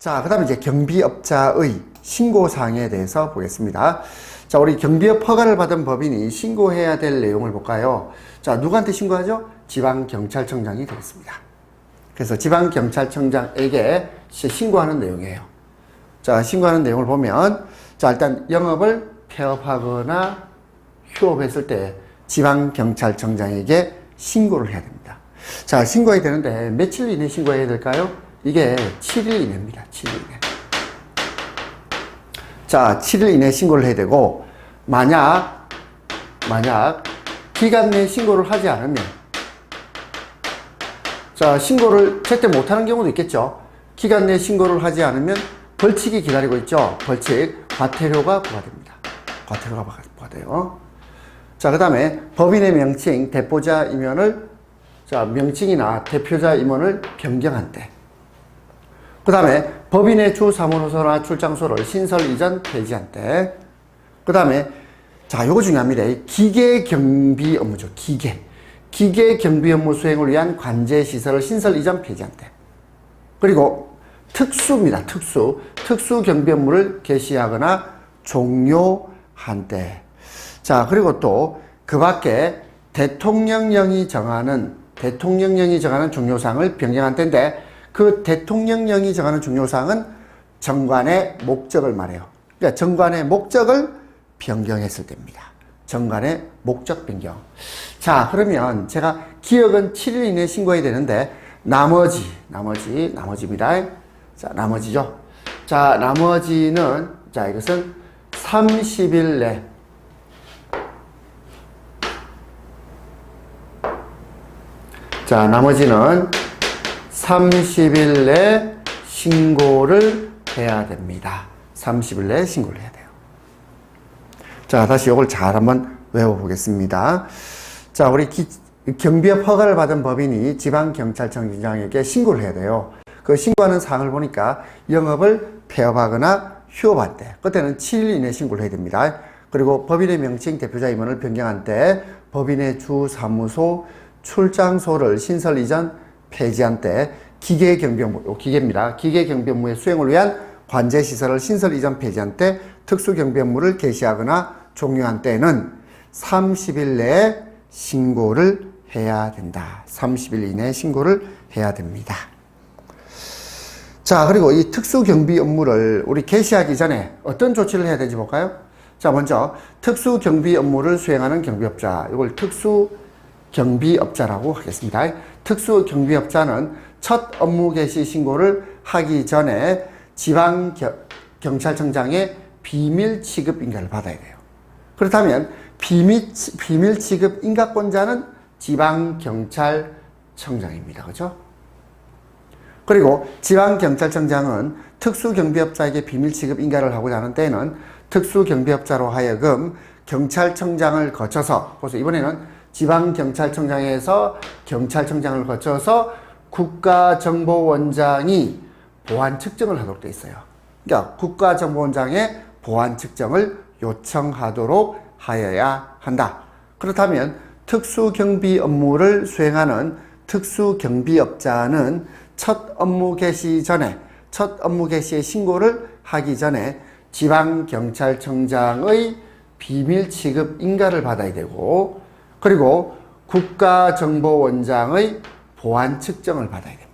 자, 그 다음에 이제 경비업자의 신고사항에 대해서 보겠습니다. 자, 우리 경비업 허가를 받은 법인이 신고해야 될 내용을 볼까요? 자, 누구한테 신고하죠? 지방경찰청장이 되겠습니다. 그래서 지방경찰청장에게 신고하는 내용이에요. 자, 신고하는 내용을 보면, 자, 일단 영업을 폐업하거나 휴업했을 때 지방경찰청장에게 신고를 해야 됩니다. 자, 신고해야 되는데 며칠 이내 신고해야 될까요? 이게 7일 이내입니다. 7일 이내. 자, 7일 이내 신고를 해야 되고, 만약, 만약 기간 내에 신고를 하지 않으면, 자, 신고를 제때 못하는 경우도 있겠죠. 기간 내에 신고를 하지 않으면 벌칙이 기다리고 있죠. 벌칙, 과태료가 부과됩니다. 과태료가 부과돼요. 자, 그 다음에 법인의 명칭, 대표자 임원을, 자, 명칭이나 대표자 임원을 변경한 때. 그 다음에 법인의 주 사무소나 출장소를 신설 이전 폐지한 때. 그 다음에, 자, 요거 중요합니다. 이 기계 경비 업무죠. 기계. 기계 경비 업무 수행을 위한 관제 시설을 신설 이전 폐지한 때. 그리고 특수입니다. 특수. 특수 경비 업무를 개시하거나 종료한 때. 자, 그리고 또 그 밖에 대통령령이 정하는 대통령령이 정하는 종료사항을 변경한 때인데 그 대통령령이 정하는 종료사항은 정관의 목적을 말해요. 그러니까 정관의 목적을 변경했을 때입니다. 정관의 목적 변경. 자, 그러면 제가 기억은 7일 이내에 신고해야 되는데 나머지, 나머지, 나머지입니다. 자, 나머지죠. 자, 나머지는 자, 이것은 30일 내 자, 나머지는 30일 내 신고를 해야 됩니다. 30일 내 신고를 해야 돼요. 자, 다시 이걸 잘 한번 외워보겠습니다. 자, 우리 기, 경비업 허가를 받은 법인이 지방경찰청장에게 신고를 해야 돼요. 그 신고하는 사항을 보니까 영업을 폐업하거나 휴업한 때, 그때는 7일 이내 신고를 해야 됩니다. 그리고 법인의 명칭, 대표자 임원을 변경한 때, 법인의 주 사무소, 출장소를 신설 이전 폐지한 때 기계 경비 업무, 기계입니다. 기계 경비 업무의 수행을 위한 관제 시설을 신설 이전 폐지한 때 특수 경비 업무를 개시하거나 종료한 때는 30일 내에 신고를 해야 된다. 30일 이내에 신고를 해야 됩니다. 자, 그리고 이 특수 경비 업무를 우리 개시하기 전에 어떤 조치를 해야 되는지 볼까요? 자, 먼저 특수 경비 업무를 수행하는 경비업자, 이걸 특수 경비업자라고 하겠습니다. 특수 경비업자는 첫 업무 개시 신고를 하기 전에 지방 경찰청장의 비밀 취급 인가를 받아야 돼요. 그렇다면 비밀, 비밀 취급 인가권자는 지방 경찰청장입니다. 그죠? 그리고 지방 경찰청장은 특수 경비업자에게 비밀 취급 인가를 하고자 하는 때에는 특수 경비업자로 하여금 경찰청장을 거쳐서 그래서 이번에는 지방경찰청장에서 경찰청장을 거쳐서 국가정보원장이 보안 측정을 하도록 되어 있어요. 그러니까 국가정보원장의 보안 측정을 요청하도록 하여야 한다. 그렇다면 특수경비 업무를 수행하는 특수경비업자는 첫 업무 개시 전에 첫 업무 개시의 신고를 하기 전에 지방경찰청장의 비밀 취급 인가를 받아야 되고 그리고 국가정보원장의 보안 측정을 받아야 됩니다.